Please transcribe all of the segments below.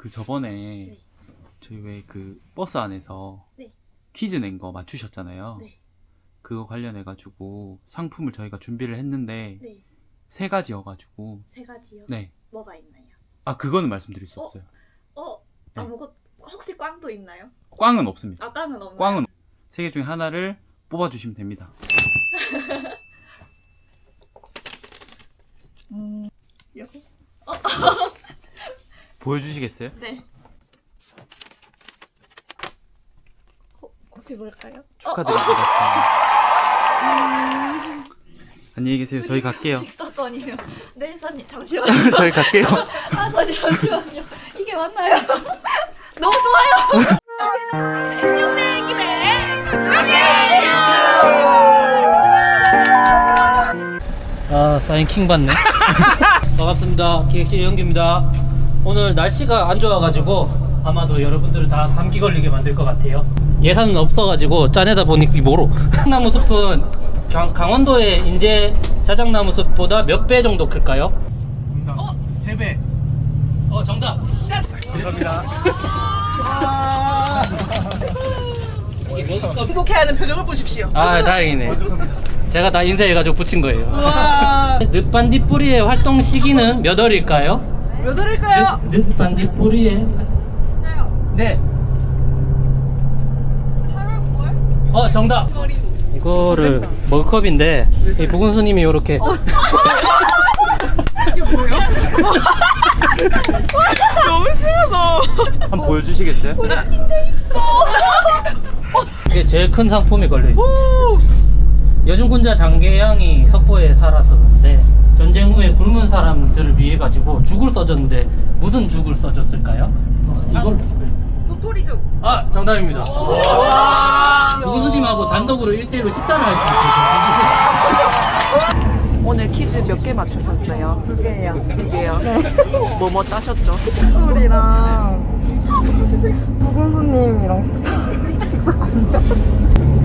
그 저번에 네. 저희 왜 그 버스 안에서 네. 퀴즈 낸 거 맞추셨잖아요. 네. 그거 관련해 가지고 상품을 저희가 준비를 했는데 네. 세 가지여 가지고 세 가지요. 네. 뭐가 있나요? 아 그거는 말씀드릴 수 어? 없어요. 어, 네. 아무것 혹시 꽝도 있나요? 꽝은 없습니다. 아, 꽝은 없나요? 꽝은 세 개 중에 하나를 뽑아 주시면 됩니다. 음. 요? 보 여주시겠어요? 네. 어, 혹시 뭘까요? 축하드립니다. 안녕히 계세요. 저희 갈게요. 식사건이에요. 네, 사님 잠시만요. 저희 갈게요. 아, 사님 잠시만요. 이게 맞나요? 너무 좋아요. 아 사인 킹 받네 반갑습니다 기획실 연기입니다 오늘 날씨가 안 좋아가지고 아마도 여러분들은 다 감기 걸리게 만들 것 같아요. 예산은 없어가지고 짜내다 보니 이 뭐로. 나무 숲은 강, 강원도의 인제 자작나무 숲보다 몇 배 정도 클까요? 어? 3배. 어 정답. 감사합니다. 행복해하는 표정을 보십시오. 아 다행이네. 제가 다 인쇄해가지고 붙인 거예요. 와, 늪반디 뿌리의 활동 시기는 몇 월일까요? 몇 월일까요? 늪, 늪반디 뿌리의 네. 8월, 9월? 어 정답. 이거를 머그컵인데 이 부군수님이 이렇게 너무 심해서. 한번 보여주시겠어요? 이게 제일 큰 상품이 걸려 있어요. 여중군자 장계양이 석포에 살았었는데 전쟁 후에 굶은 사람들을 가지고 죽을 써줬는데 무슨 죽을 써줬을까요? 어, 이걸 도토리죽. 아 정답입니다 와. 부군수님하고 단독으로 1대1로 식사를 할 수 있어요 오늘 퀴즈 몇 개 맞추셨어요? 두 개요. 두 개요. 뭐 뭐 따셨죠? 소리랑 부군수님이랑 식사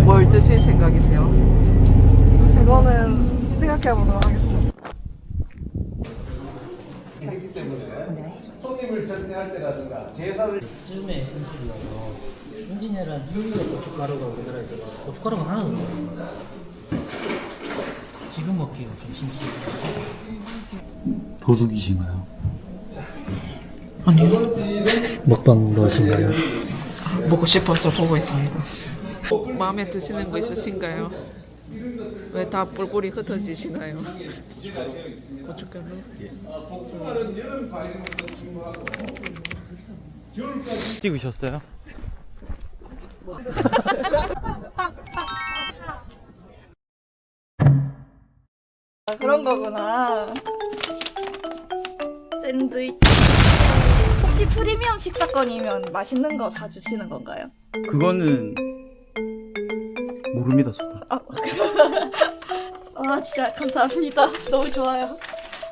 뭘 드실 생각이세요? 그거는 생각해 보도록 하겠습니다. 요즘에 음식이어서 hun진이랑 유리의 고춧가루가 우리나라에 들어 고춧가루가 하나도 없어요 지금 먹기가 좀 심심해 도둑이신가요? 먹방 넣으신가요? 보고 싶어서 보고 있습니다. 마음에 드시는 거 있으신가요? 왜 다 뿔뿔이 흩어지시나요? 고춧가루? 찍으셨어요? 아, 그런 거구나. 샌드위치. 혹시 프리미엄 식사권이면 맛있는 거 사주시는 건가요? 그거는 모릅니다, 저도. 아, 아 진짜 감사합니다. 너무 좋아요.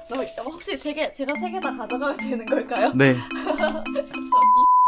너무 혹시 제게 제가 세 개 다 가져가면 되는 걸까요? 네. 감사합니다.